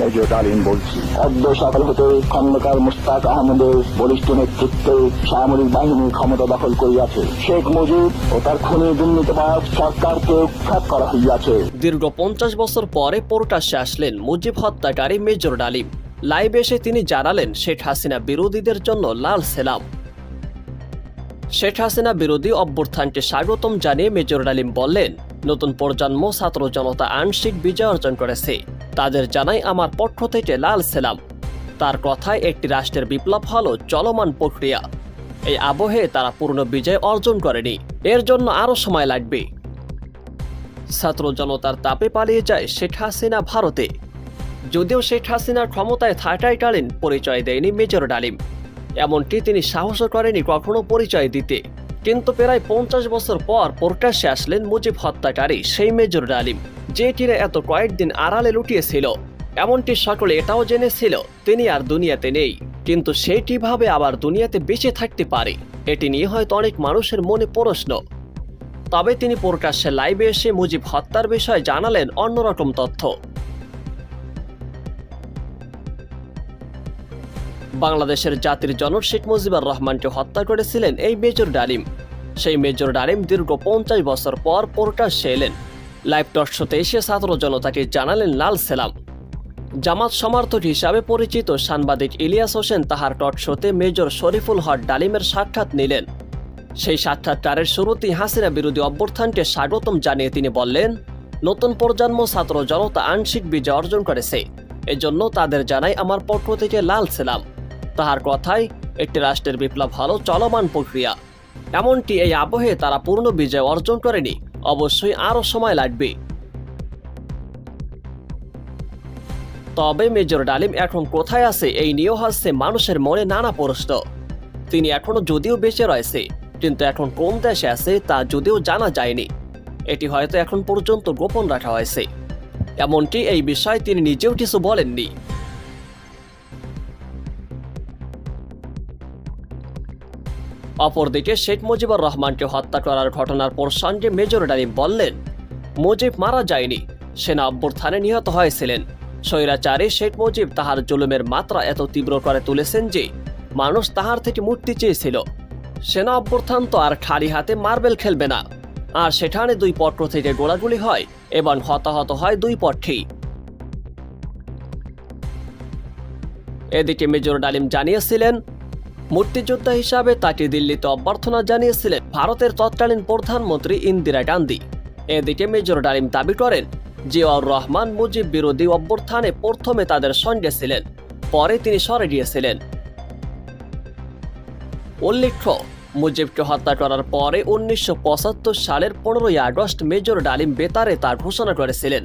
Major ডালিম বলছি অদ্য সকাল হতে খন্দকার মুস্তাক আহমদের বলিষ্ঠ নেতৃত্বে সামরিক বাহিনী ক্ষমতা দখল করিয়াছে। শেখ মুজিব ও তার খুনি সরকারকে উৎখাত করা হইয়াছে। দীর্ঘ পঞ্চাশ বছর পরে প্রকাশ্যে আসলেন মুজিব হত্যাকারী মেজর ডালিম। লাইভ এসে তিনি জানালেন, শেখ হাসিনা বিরোধীদের জন্য লাল সেলাম। শেখ হাসিনা বিরোধী অভ্যুত্থানকে স্বাগতম জানিয়ে মেজর ডালিম বললেন, নতুন প্রজন্ম ছাত্র জনতা আংশিক বিজয় অর্জন করেছে। তাদের জানাই আমার পক্ষ থেকে লাল সেলাম। তার কথায় একটি রাষ্ট্রের বিপ্লব হল চলমান প্রক্রিয়া। এই আবহে তারা পূর্ণ বিজয় অর্জন করেনি। এর জন্য আরও সময় লাগবে। ছাত্র জনতার তাপে পালিয়ে যায় শেখ হাসিনা ভারতে। যদিও শেখ হাসিনার ক্ষমতায় থাকাকালীন পরিচয় দেয়নি মেজর ডালিম এমনকি তিনি সাহসও করেনি কখনো পরিচয় দিতে। কিন্তু প্রায় পঞ্চাশ বছর পর প্রকাশ্যে আসলেন মুজিব হত্যাকারী সেই মেজর ডালিম, যে কিনা এত কয়েকদিন আড়ালে লুটিয়েছিল। এমনটি সকলে এটাও জেনেছিল, তিনি আর দুনিয়াতে নেই। কিন্তু সে কীভাবে আবার দুনিয়াতে বেঁচে থাকতে পারে, এটি নিয়ে হয়তো অনেক মানুষের মনে প্রশ্ন। তবে তিনি প্রকাশ্যে লাইভে এসে মুজিব হত্যার বিষয়ে জানালেন অন্যরকম তথ্য। বাংলাদেশের জাতির জনক শেখ মুজিবুর রহমানকে হত্যা করেছিলেন এই মেজর ডালিম। সেই মেজর ডালিম দীর্ঘ পঞ্চাশ বছর পর প্রকাশ্যে এলেন লাইভ টক শোতে এসে ছাত্র জনতাকে জানালেন লাল সেলাম। জামাত সমর্থক হিসাবে পরিচিত সাংবাদিক ইলিয়াস হোসেন তাহার টক শোতে মেজর শরীফুল হক ডালিমের সাক্ষাৎ নিলেন। সেই সাক্ষাৎকারের শুরুতেই হাসিনা বিরোধী অভ্যর্থানকে স্বাগতম জানিয়ে তিনি বললেন, নতুন প্রজন্ম ছাত্র জনতা আংশিক বিজয় অর্জন করেছে। এজন্য তাদের জানাই আমার পক্ষ থেকে লাল ছিলাম তাহার কথায় একটি রাষ্ট্রের বিপ্লব হলো চলমান প্রক্রিয়া। এমনকি এই আবহে তারা পূর্ণ বিজয় অর্জন করেনি। অবশ্যই আরও সময় লাগবে। তবে মেজর ডালিম এখন কোথায় আছে এই নিয়েও হাসছে মানুষের মনে নানা প্রশ্ন। তিনি এখনও যদিও বেঁচে রয়েছে, কিন্তু এখন কোন দেশে আছে তা যদিও জানা যায়নি। এটি হয়তো এখন পর্যন্ত গোপন রাখা হয়েছে। এমনকি এই বিষয়ে তিনি নিজেও কিছু বলেননি। অপরদিকে শেখ মুজিবুর রহমানকে হত্যা করার ঘটনার পর প্রসঙ্গে মেজর ডালিম বললেন, মুজিব মারা যায়নি। সেনা অভ্যুত্থানে নিহত হয়েছিলেন। স্বৈরাচারে শেখ মুজিব তাহার জুলুমের মাত্রা এত তীব্র করে তুলেছেন যে মানুষ তাহার থেকে মুক্তি চেয়েছিল। সেনা অভ্যুত্থান তো আর খালি হাতে মার্বেল খেলবে না। আর সেখানে দুই পক্ষ থেকে গোলাগুলি হয় এবং হতাহত হয় দুই পক্ষেই। এদিকে মেজর ডালিম জানিয়েছিলেন মুক্তিযোদ্ধা হিসাবে তাকে দিল্লিতে অভ্যর্থনা জানিয়েছিলেন ভারতের তৎকালীন প্রধানমন্ত্রী ইন্দিরা গান্ধী। এদিকে মেজর ডালিম দাবি করেন, জিয়াউর রহমান মুজিব বিরোধী অভ্যর্থানে প্রথমে তাদের সঙ্গে ছিলেন, পরে তিনি সরে গিয়েছিলেন। উল্লেখ্য, মুজিবকে হত্যা করার পরে উনিশশো পঁচাত্তর সালের পনেরোই আগস্ট মেজর ডালিম বেতারে তার ঘোষণা করেছিলেন।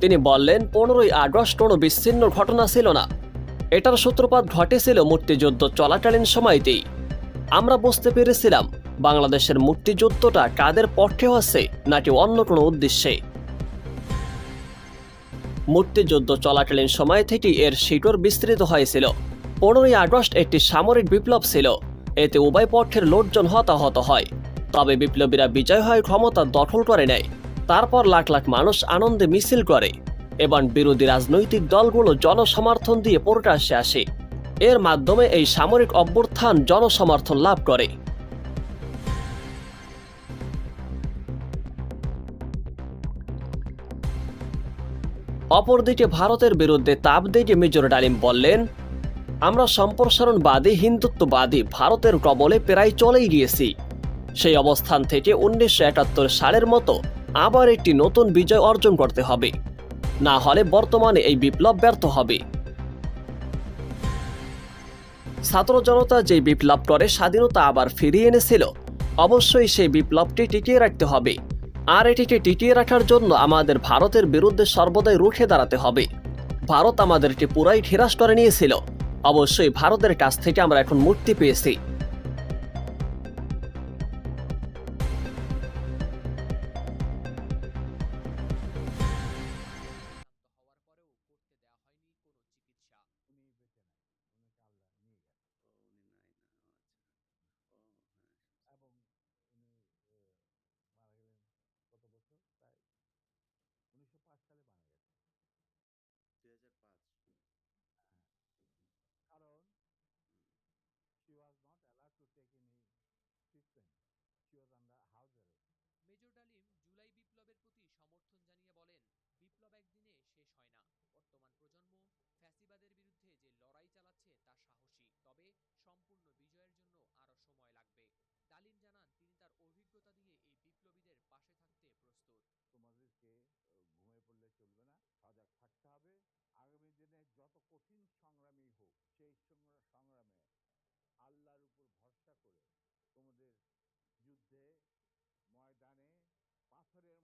তিনি বললেন, পনেরোই আগস্ট কোনো বিচ্ছিন্ন ঘটনা ছিল না। এটার সূত্রপাত ঘটেছিল মুক্তিযুদ্ধ চলাকালীন সময়তেই। আমরা বুঝতে পেরেছিলাম বাংলাদেশের মুক্তিযুদ্ধটা কাদের পক্ষে হচ্ছে নাকি অন্য কোনো উদ্দেশ্যে। মুক্তিযুদ্ধ চলাকালীন সময় থেকেই এর শিকড় বিস্তৃত হয়েছিল। পনেরোই আগস্ট একটি সামরিক বিপ্লব ছিল। এতে উভয় পক্ষের লোকজন হতাহত হয়। তবে বিপ্লবীরা বিজয় হয় ক্ষমতা দখল করে নেয়। তারপর লাখ লাখ মানুষ আনন্দে মিছিল করে। এবং বিরোধী রাজনৈতিক দলগুলো জনসমর্থন দিয়ে প্রকাশ্যে আসে। এর মাধ্যমে এই সামরিক অভ্যুত্থান জনসমর্থন লাভ করে। অপরদিকে ভারতের বিরুদ্ধে তাপ দিয়ে মেজর ডালিম বললেন, আমরা সম্প্রসারণবাদী, হিন্দুত্ববাদী, ভারতের কবলে প্রায় চলেই গিয়েছি। সেই অবস্থান থেকে উনিশশো একাত্তর সালের মতো আবার একটি নতুন বিজয় অর্জন করতে হবে। না হলে বর্তমানে এই বিপ্লব ব্যর্থ হবে। ছাত্র জনতা যে বিপ্লব করে, স্বাধীনতা আবার ফিরিয়ে এনেছিল, অবশ্যই সেই বিপ্লবটি টিকিয়ে রাখতে হবে। আর এটিকে টিকিয়ে রাখার জন্য আমাদের ভারতের বিরুদ্ধে সর্বদাই রুখে দাঁড়াতে হবে। ভারত আমাদেরকে পুরাই ঠিরাস করে নিয়েছিল। অবশ্যই ভারতের কাছ থেকে আমরা এখন মুক্তি পেয়েছি। বিপ্লবের প্রতি সমর্থন জানিয়ে বলেন, বিপ্লব একদিনে শেষ হয় না। বর্তমান প্রজন্ম ফ্যাসিবাদের বিরুদ্ধে যে লড়াই চালাচ্ছে তা সাহসী, তবে সম্পূর্ণ বিজয়ের জন্য আরও সময় লাগবে। ডালিম জানান, তিনি তার অভিজ্ঞতা দিয়ে এই বিপ্লবীদের পাশে থাকতে প্রস্তুত। তোমাদেরকে ঘুমিয়ে পড়লে চলবে না সজাগ থাকতে হবে। আগামী দিনে যত কঠিন সংগ্রামই হোক, সেই সংগ্রামে আল্লাহর উপর ভরসা করে তোমাদের যুদ্ধে ময়দানে পাথরের